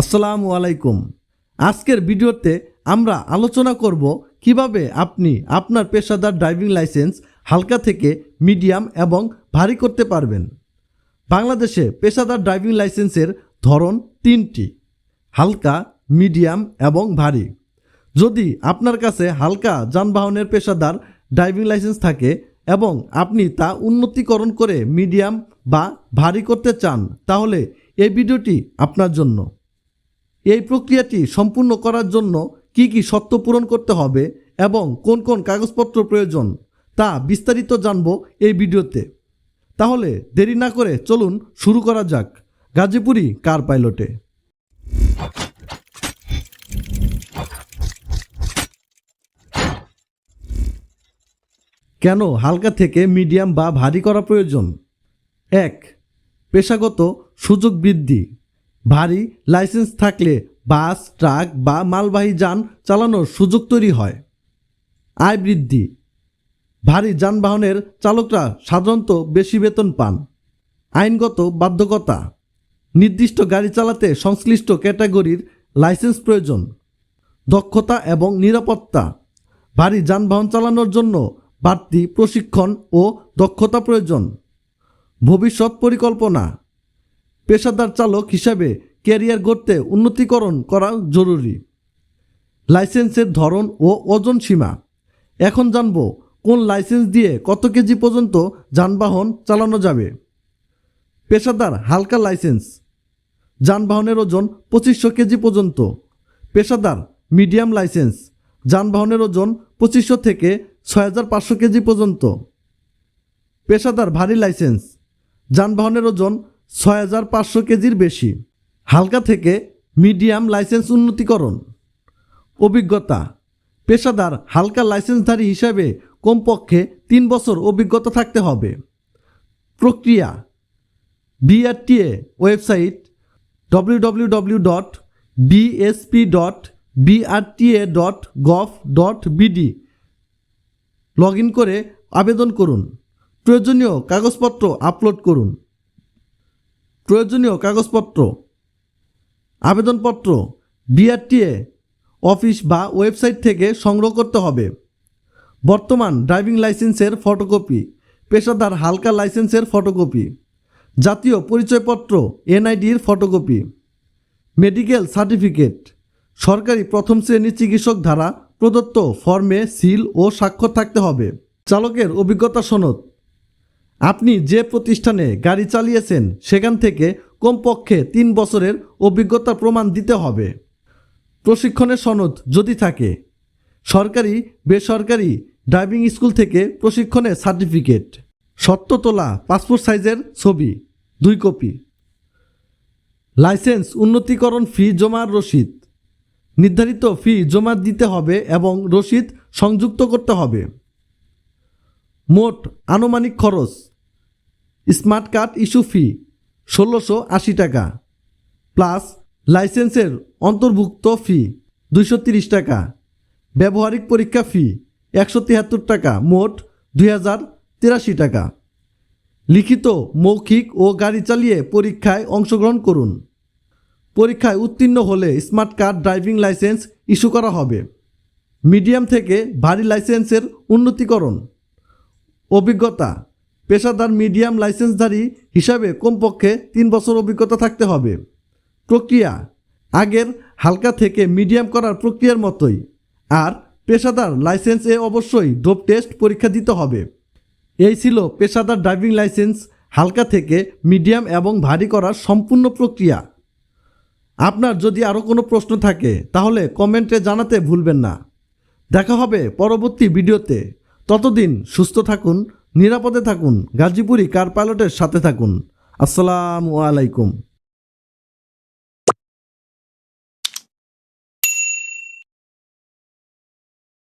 আসসালামু আলাইকুম। আজকের ভিডিওতে আমরা আলোচনা করব কীভাবে আপনি আপনার পেশাদার ড্রাইভিং লাইসেন্স হালকা থেকে মিডিয়াম এবং ভারী করতে পারবেন। বাংলাদেশে পেশাদার ড্রাইভিং লাইসেন্সের ধরন তিনটি, হালকা, মিডিয়াম এবং ভারী। যদি আপনার কাছে হালকা যানবাহনের পেশাদার ড্রাইভিং লাইসেন্স থাকে এবং আপনি তা উন্নতিকরণ করে মিডিয়াম বা ভারী করতে চান, তাহলে এই ভিডিওটি আপনার জন্য। এই প্রক্রিয়াটি সম্পূর্ণ করার জন্য কি কি শর্ত পূরণ করতে হবে এবং কোন কোন কাগজপত্র প্রয়োজন তা বিস্তারিত জানব এই ভিডিওতে। তাহলে দেরি না করে চলুন শুরু করা যাক। গাজীপুরি কার পাইলটে? কেন হালকা থেকে মিডিয়াম বা ভারী করা প্রয়োজন? এক, পেশাগত সুযোগ বৃদ্ধি। ভারী লাইসেন্স থাকলে বাস, ট্রাক বা মালবাহী যান চালানোর সুযোগ তৈরি হয়। আয় বৃদ্ধি। ভারী যানবাহনের চালকরা সাধারণত বেশি বেতন পান। আইনগত বাধ্যকতা। নির্দিষ্ট গাড়ি চালাতে সংশ্লিষ্ট ক্যাটাগরির লাইসেন্স প্রয়োজন। দক্ষতা এবং নিরাপত্তা। ভারী যানবাহন চালানোর জন্য বাড়তি প্রশিক্ষণ ও দক্ষতা প্রয়োজন। ভবিষ্যৎ পরিকল্পনা। পেশাদার চালক হিসাবে ক্যারিয়ার গড়তে উন্নতিকরণ করা জরুরি। লাইসেন্সের ধরন ও ওজন সীমা। এখন জানব কোন লাইসেন্স দিয়ে কত কেজি পর্যন্ত যানবাহন চালানো যাবে। পেশাদার হালকা লাইসেন্স। যানবাহনের ওজন পঁচিশশো কেজি পর্যন্ত। পেশাদার মিডিয়াম লাইসেন্স। যানবাহনের ওজন পঁচিশশো থেকে ছয় হাজার পাঁচশো কেজি পর্যন্ত। পেশাদার ভারী লাইসেন্স। যানবাহনের ওজন ছয় হাজার পাঁচশো কেজির বেশি। হালকা থেকে মিডিয়াম লাইসেন্স উন্নতিকরণ। অভিজ্ঞতা, পেশাদার হালকা লাইসেন্সধারী হিসাবে কমপক্ষে তিন বছর অভিজ্ঞতা থাকতে হবে। প্রক্রিয়া, BRTA website www.bsp.brta.gov.bd dot BSP dot BRTA dot gov dot BD log in করে আবেদন করুন। প্রয়োজনীয় কাগজপত্র আপলোড করুন। প্রয়োজনীয় কাগজপত্র, আবেদনপত্র, বিআরটিএ, অফিস বা ওয়েবসাইট থেকে সংগ্রহ করতে হবে। বর্তমান ড্রাইভিং লাইসেন্সের ফটোকপি, পেশাদার হালকা লাইসেন্সের ফটোকপি, জাতীয় পরিচয়পত্র, এনআইডির ফটোকপি, মেডিকেল সার্টিফিকেট, সরকারি প্রথম শ্রেণির চিকিৎসক দ্বারা প্রদত্ত ফর্মে সিল ও স্বাক্ষর থাকতে হবে। চালকের অভিজ্ঞতা সনদ আপনি যে প্রতিষ্ঠানে গাড়ি চালিয়েছেন, সেখান থেকে কমপক্ষে তিন বছরের অভিজ্ঞতার প্রমাণ দিতে হবে। প্রশিক্ষণের সনদ যদি থাকে, সরকারি, বেসরকারি ড্রাইভিং স্কুল থেকে প্রশিক্ষণের সার্টিফিকেট। সত্য তোলা পাসপোর্ট সাইজের ছবি, দুই কপি। লাইসেন্স উন্নতিকরণ ফি জমার রসিদ। নির্ধারিত ফি জমা দিতে হবে এবং রসিদ সংযুক্ত করতে হবে। মোট আনুমানিক খরচ স্মার্ট কার্ড ইস্যু ফি ষোলোশো আশি টাকা, প্লাস লাইসেন্সের অন্তর্ভুক্ত ফি দুইশো তিরিশ টাকা, ব্যবহারিক পরীক্ষা ফি একশো তিয়াত্তর টাকা, মোট দুই হাজার তিরাশি টাকা। লিখিত, মৌখিক ও গাড়ি চালিয়ে পরীক্ষায় অংশগ্রহণ করুন। পরীক্ষায় উত্তীর্ণ হলে smart card driving licence issue করা হবে। মিডিয়াম থেকে ভারী লাইসেন্সের উন্নতিকরণ। অভিজ্ঞতা। পেশাদার মিডিয়াম লাইসেন্সধারী হিসাবে কমপক্ষে তিন বছর অভিজ্ঞতা থাকতে হবে। প্রক্রিয়া। আগের হালকা থেকে মিডিয়াম করার প্রক্রিয়ার মতোই। আর পেশাদার লাইসেন্সে অবশ্যই ডোপ টেস্ট পরীক্ষা দিতে হবে। এই ছিল পেশাদার ড্রাইভিং লাইসেন্স হালকা থেকে মিডিয়াম এবং ভারী করার সম্পূর্ণ প্রক্রিয়া। আপনার যদি আরও কোনো প্রশ্ন থাকে, তাহলে কমেন্টে জানাতে ভুলবেন না। দেখা হবে পরবর্তী ভিডিওতে। ততদিন সুস্থ থাকুন নিরাপদে থাকুন গাজীপুরি কার পাইলটের সাথে থাকুন। আসসালামু আলাইকুম।